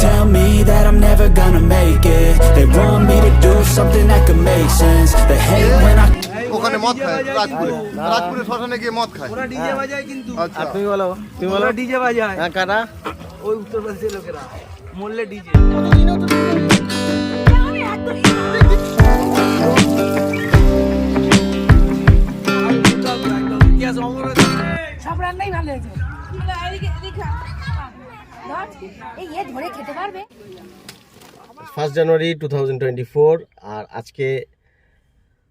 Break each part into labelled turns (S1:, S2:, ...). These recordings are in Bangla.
S1: tell me that I'm never gonna make it. They want me to do something that could make sense. They hate when I
S2: ওখানে মদ খায় রাজপুরে। রাজপুরে শ্মশানে গিয়ে মদ খায়।
S3: ওরা ডিজে বাজায় কিন্তু।
S2: আচ্ছা।
S4: আর তুমি বলো তুমি বলো।
S3: ওরা ডিজে বাজায়।
S4: হ্যাঁ কারা?
S3: ওই উত্তরপ্রদেশের লোকেরা। মরলে ডিজে।
S5: সব রান্নাই ভালো হয়েছে। ধর, এই এ ধরে খেতে পারবে।
S4: First January two thousand twenty four আর আজকে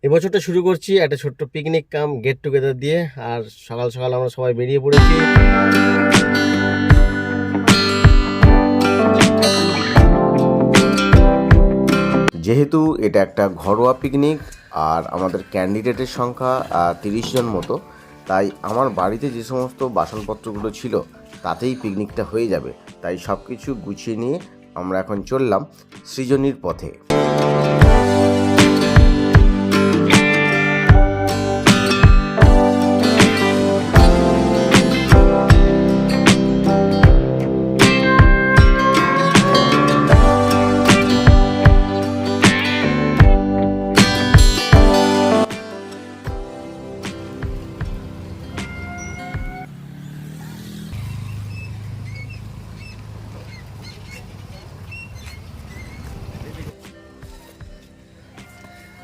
S4: এবছরটা শুরু করছি একটা ছোট্ট পিকনিক কাম গেট টুগেদার দিয়ে আর সকাল সকাল আমরা সবাই বেরিয়ে পড়েছি। যেহেতু এটা একটা ঘরোয়া পিকনিক আর আমাদের ক্যান্ডিডেটের সংখ্যা তিরিশ জন মতো তাই আমার বাড়িতে যে সমস্ত বাসনপত্রগুলো ছিল তাতেই পিকনিকটা হয়ে যাবে। তাই সব কিছু গুছিয়ে নিয়ে আমরা এখন চললাম সৃজনীর পথে।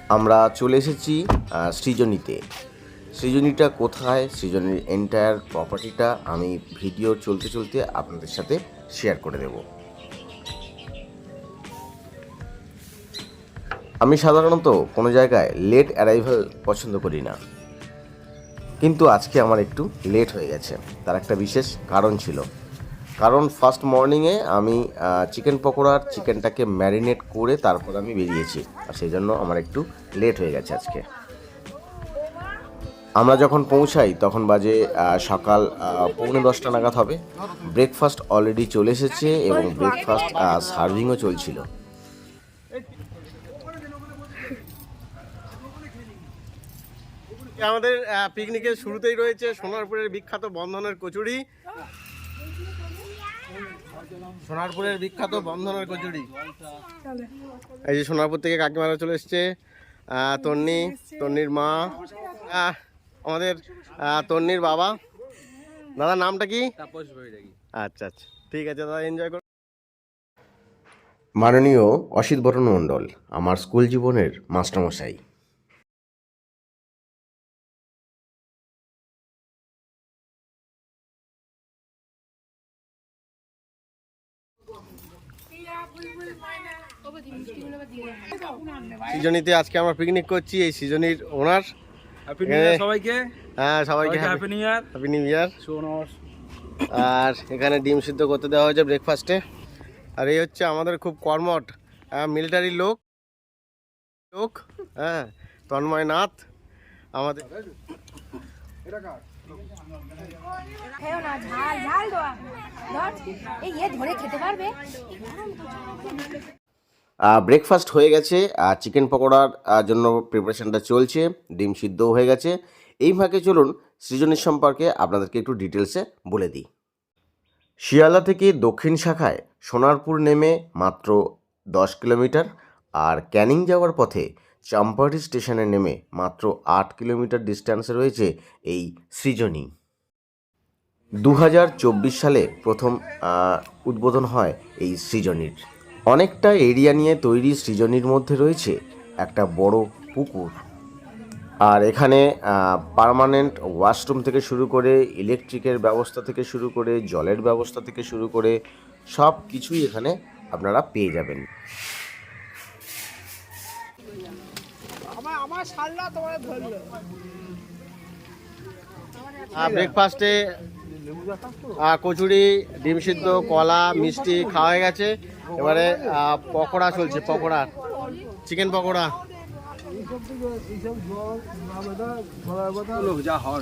S4: আমরা চলে এসেছি সৃজনীতে। সৃজনীটা কোথায়? সৃজনীর এন্টায়ার প্রপার্টিটা আমি ভিডিও চলতে চলতে আপনাদের সাথে শেয়ার করে দেব। আমি সাধারণত কোনো জায়গায় লেট অ্যারাইভাল পছন্দ করি না। কিন্তু আজকে আমার একটু লেট হয়ে গেছে। তার একটা বিশেষ কারণ ছিল। কারণ ফার্স্ট মর্নিংয়ে আমি চিকেন পকোড়ার চিকেনটাকে ম্যারিনেট করে তারপর আমি বেরিয়েছি। আর সেই জন্য আমার একটু লেট হয়ে গেছে আজকে। আমরা যখন পৌঁছাই, তখন বাজে সকাল পৌনে দশটা নাগাদ হবে। ব্রেকফাস্ট অলরেডি চলে এসেছে এবং ব্রেকফাস্ট সার্ভিংও চলছিল। আমাদের পিকনিকের শুরুতেই রয়েছে সোনারপুরের বিখ্যাত বন্ধনের কচুরি। সোনারপুরের বিখ্যাত বন্ধনের কচুরি। এই যে সোনারপুর থেকে কাকিমারা চলে এসছে। তন্নি তন্নির মা। আমাদের তন্নির বাবা। দাদার নামটা কি? আচ্ছা আচ্ছা। ঠিক আছে দাদা এনজয় করুন মাননীয় অসিত বরণ মণ্ডল আমার স্কুল জীবনের মাস্টারমশাই। সিজনিতে আজকে আমরা পিকনিক করছি এই সিজনির ওনার
S3: সবাইকে।
S4: হ্যাঁ সবাইকে
S3: happy new year
S4: happy new year আর এখানে ডিম সিদ্ধ করতে দেওয়া হয়েছে ব্রেকফাস্টে আর এই হচ্ছে আমাদের খুব কর্মট মিলিটারি লোক। লোক হ্যাঁ তন্ময় নাথ আমাদের
S5: খেও না ঝাল ঝাল দেওয়া ধর, এই এ ধরে খেতে পারবে।
S4: ব্রেকফাস্ট হয়ে গেছে আর চিকেন পকোড়ার জন্য প্রিপারেশনটা চলছে ডিম সিদ্ধও হয়ে গেছে। এই ফাঁকে চলুন সৃজনের সম্পর্কে আপনাদেরকে একটু ডিটেলসে বলে দিই। শিয়ালদা থেকে দক্ষিণ শাখায় সোনারপুর নেমে মাত্র দশ কিলোমিটার আর ক্যানিং যাওয়ার পথে চাম্পাহাটি স্টেশনে নেমে মাত্র আট কিলোমিটার ডিস্ট্যান্সে রয়েছে এই সৃজনী। দু হাজার চব্বিশ সালে প্রথম উদ্বোধন হয় এই সৃজনীর। অনেকটা এরিয়া নিয়ে তৈরি সৃজনীর মধ্যে রয়েছে একটা বড় পুকুর। আর এখানে পার্মানেন্ট ওয়াশরুম থেকে শুরু করে ইলেকট্রিকের ব্যবস্থা থেকে শুরু করে জলের ব্যবস্থা থেকে শুরু করে সব কিছুই এখানে আপনারা পেয়ে যাবেন। ব্রেকফাস্টে কচুরি ডিম সিদ্ধ কলা মিষ্টি খাওয়া হয়ে গেছে। এবারে পকোড়া চলছে পকোড়া। চিকেন পকোড়া।
S3: যা হওয়ার।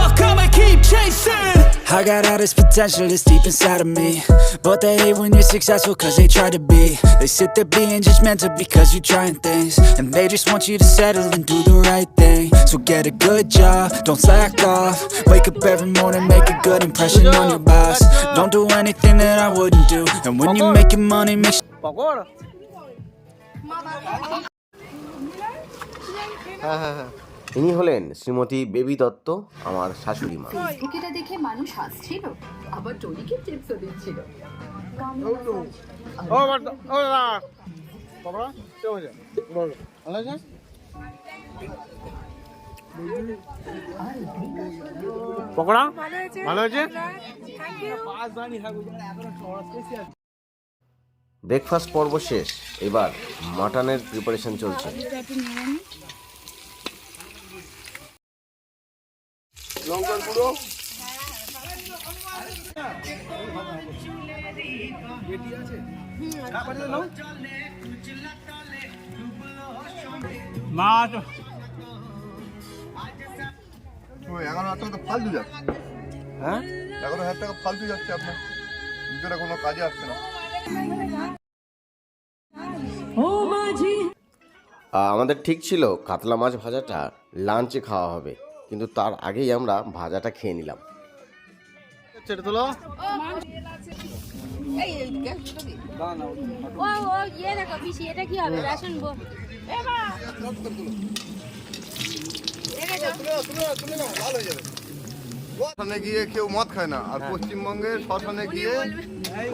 S1: I got all this potential that's deep inside of me. But they hate when you're successful cause they try to be. They sit there being judgmental because you're trying things. And they just want you to settle and do the right thing. So get a good job, don't slack off. Wake up every morning, make a good impression on your boss. Don't do anything that I wouldn't do. And when you're making money, make sure
S4: ইনি হলেন শ্রীমতী বেবি দত্ত আমার শাশুড়ি মা।
S6: ফেসবুকেটা দেখে মানুষ হাসছিল আবার টনিকে টিপসও দিচ্ছিল।
S3: পকড়া? ভালো হয়েছে
S4: ব্রেকফাস্ট পর্ব শেষ এবার মাটনের প্রিপারেশন চলছে।
S2: লঙ্কার গুঁড়ো।
S3: মাছ
S2: এগারো হাজার টাকা তো ফালতু যাচ্ছে।
S3: হ্যাঁ?
S2: এগারো হাজার টাকা ফালতু যাচ্ছে আপনার। যেটা কোনো কাজে আসছে না।
S4: আমাদের ঠিক ছিল কাতলা মাছ ভাজাটা লাঞ্চে খাওয়া হবে। কিন্তু তার আগেই আমরা ভাজাটা খেয়ে নিলাম।
S3: ছেড়ে তোলো।
S5: ও ও দেখো পিসি এটা কি হবে রেশন বোর্ড
S2: শ্মশানে গিয়ে কেউ মদ খায় না আর পশ্চিমবঙ্গের শ্মশানে গিয়ে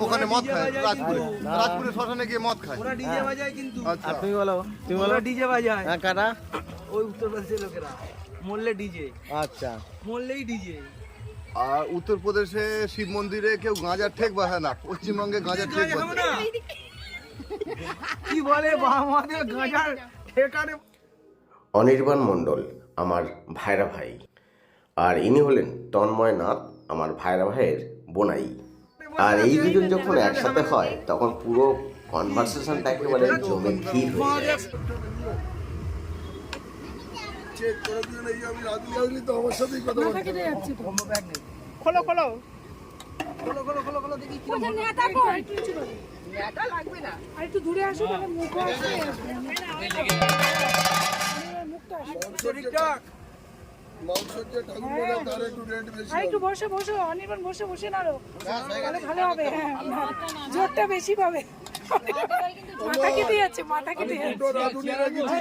S2: ওখানে মদ খায় রাজপুরে। রাজপুরে শ্মশানে গিয়ে মদ খায়।
S3: ওরা ডিজে বাজায় কিন্তু।
S2: আচ্ছা।
S3: তুমি বলো। তুমি বলো ডিজে বাজায়। হ্যাঁ কারা? ওই উত্তরপ্রদেশের লোকেরা। মরলে ডিজে।
S7: আচ্ছা।
S3: মরলেই ডিজে।
S2: আর উত্তরপ্রদেশে শিব মন্দিরে কেউ গাঁজার ঠেক বাঁধে না পশ্চিমবঙ্গে গাঁজার ঠেক
S3: কি বলে গাঁজার ঠেকারে?
S4: অনির্বাণ মণ্ডল আমার ভাইরা ভাই। আর ইনি হলেন তন্ময় নাথ আমার ভাইরা ভাইয়ের বোনাই। আর এই দুজন যখন একসাথে হয় তখন পুরো কনভারসেশনটা একেবারে জমে ক্ষীর হয়ে যায়।
S3: খোলো খোলো। খোলো খোলো খোলো খোলো দেখি কি
S5: নেতা কই?
S8: আর একটু দূরে আসো তাহলে মুখ আসবে
S3: ঠিকঠাক।
S8: আর একটু বসে বসো অনির্বাণ বসে বসে নাড়ো। তাহলে ভালো হবে হ্যাঁ জোরটা বেশি পাবে। মাথা কেটে যাচ্ছে মাথা কেটে যাচ্ছে।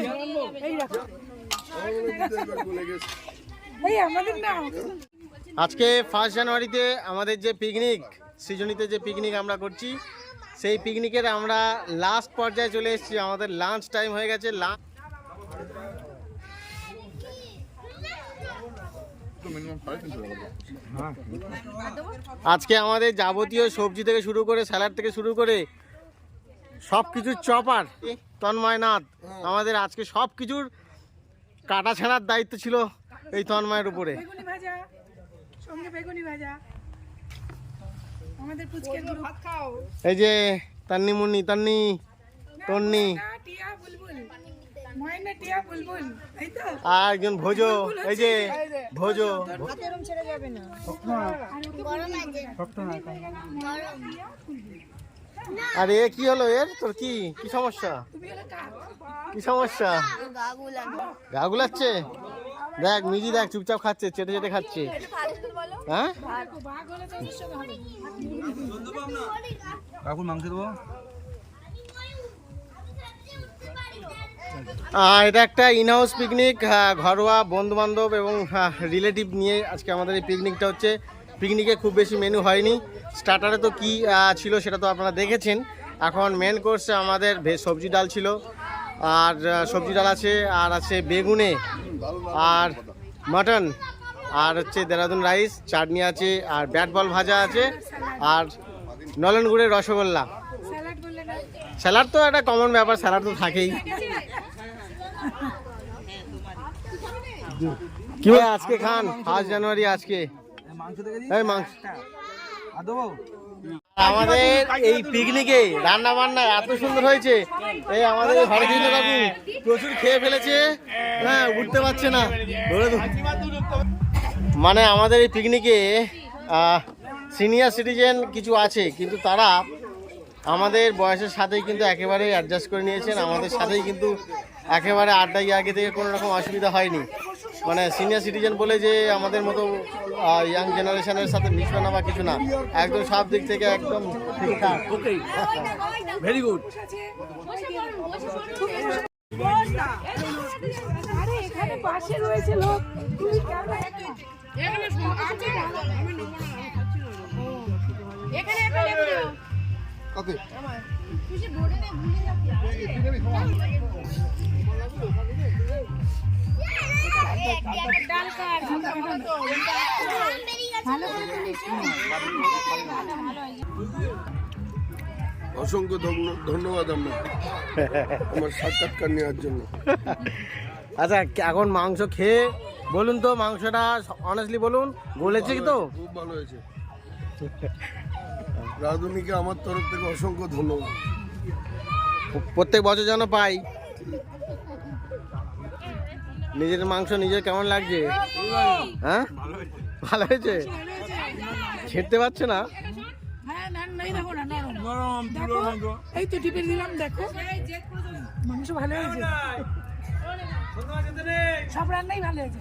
S8: এই রাখো। না
S7: আজকে ফার্স্ট জানুয়ারিতে আমাদের যে পিকনিক সৃজনীতে যে পিকনিক আমরা করছি, সেই পিকনিকের আমরা লাস্ট পর্যায়ে চলে এসেছি। আমাদের লাঞ্চ টাইম হয়ে গেছে। লাঞ্চ আজকে আমাদের যাবতীয় সবজি থেকে শুরু করে স্যালাড থেকে শুরু করে সব কিছুর চপার তন্ময়নাথ আমাদের আজকে সব কিছুর কাটা ছাড়ার দায়িত্ব ছিল এই তন্ময়ের উপরে।
S8: বেগুনি ভাজা সঙ্গে বেগুনি ভাজা। আমাদের পুচকের ভাত খাও।
S7: এই যে তান্নি মুন্নি তান্নি তন্নি।
S8: টিয়া বুলবুল। ময়না টিয়া বুলবুল। এই তো।
S7: আর একজন ভোজো এই যে ভোজো। আর এ কি হলো এর? তোর কি? কি সমস্যা? কি সমস্যা? গা গুলাচ্ছে দেখ মিজি দেখ চুপচাপ খাচ্ছে চেটে চেটে খাচ্ছে। হ্যাঁ?
S3: কাকুর মাংস দেবো?
S7: এটা একটা ইনহাউস পিকনিক ঘরোয়া বন্ধু বান্ধব এবং রিলেটিভ নিয়ে আজকে আমাদের এই পিকনিকটা হচ্ছে। পিকনিকে খুব বেশি মেনু হয়নি। স্টার্টারে তো কি ছিল সেটা তো আপনারা দেখেছেন। এখন মেন কোর্সে আমাদের সবজি ডাল ছিল। আর সবজি ডাল আছে আর আছে বেগুনে আর মাটন আর হচ্ছে দেরাদুন রাইস চাটনি আছে আর ব্যাট বল ভাজা আছে আর নলেন গুড়ের রসগোল্লা।
S8: স্যালাড
S7: তো একটা কমন ব্যাপার স্যালাড তো থাকেই। কি আজকে খান ফার্স্ট জানুয়ারি আজকে। এই মাংস। আমাদের এই পিকনিকে রান্না বান্না এত সুন্দর হয়েছে। এই আমাদের হরকৃষ্ণ কাকু প্রচুর খেয়ে ফেলেছে। হ্যাঁ উঠতে পারছে না। ধরে। মানে আমাদের এই পিকনিকে সিনিয়র সিটিজেন কিছু আছে কিন্তু তারা আমাদের বয়সের সাথেই কিন্তু একেবারে অ্যাডজাস্ট করে নিয়েছেন। আমাদের সাথেই কিন্তু একেবারে আড্ডাই আগে থেকে কোনো রকম অসুবিধা হয়নি। মানে সিনিয়র সিটিজেন বলে যে আমাদের মতো ইয়াং জেনারেশনের সাথে মিশবে না বা কিছু না একদম সব দিক থেকে একদম ঠিকঠাক
S3: ওকে ভেরি গুড
S8: আরে এখানে
S5: তুলিস
S9: অসংখ্য ধন্য- ধন্যবাদ আপনাকে আমার সাক্ষাৎকার নেওয়ার জন্য।
S7: আচ্ছা এখন মাংস খেয়ে বলুন তো মাংসটা অনেস্টলি বলুন গলেছে কি তো?
S9: খুব ভালো হয়েছে। রাধুনিকে আমার তরফ থেকে অসংখ্য ধন্যবাদ।
S7: প্রত্যেক বছর যেন পাই। নিজের মাংস নিজের কেমন লাগছে? হ্যাঁ? ভালো হয়েছে? ছেড়তে পারছে না?
S8: হ্যাঁ না নাই দেখো না নরম দেখো এই তো টিপে দিলাম দেখো। মাংস ভালো হয়েছে। সব রান্নাই ভালো হয়েছে?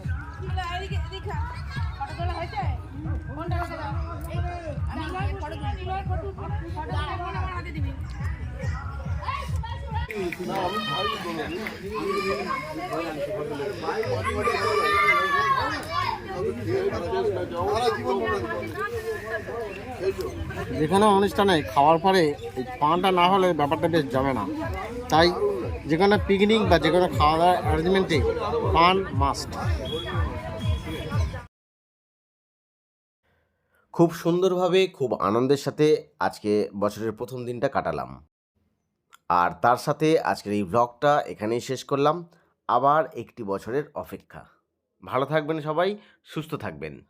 S7: যেখানে অনুষ্ঠানে খাওয়ার পরে এই পানটা না হলে ব্যাপারটা বেশ জমে না। তাই যে কোনো পিকনিক বা যে কোনো খাওয়া দাওয়ার অ্যারেঞ্জমেন্টে পান মাস্ট
S4: খুব সুন্দরভাবে, খুব আনন্দের সাথে আজকে বছরের প্রথম দিনটা কাটালাম। আর তার সাথে আজকের এই ব্লগটা এখানেই শেষ করলাম। আবার একটি বছরের অপেক্ষা। ভালো থাকবেন সবাই, সুস্থ থাকবেন।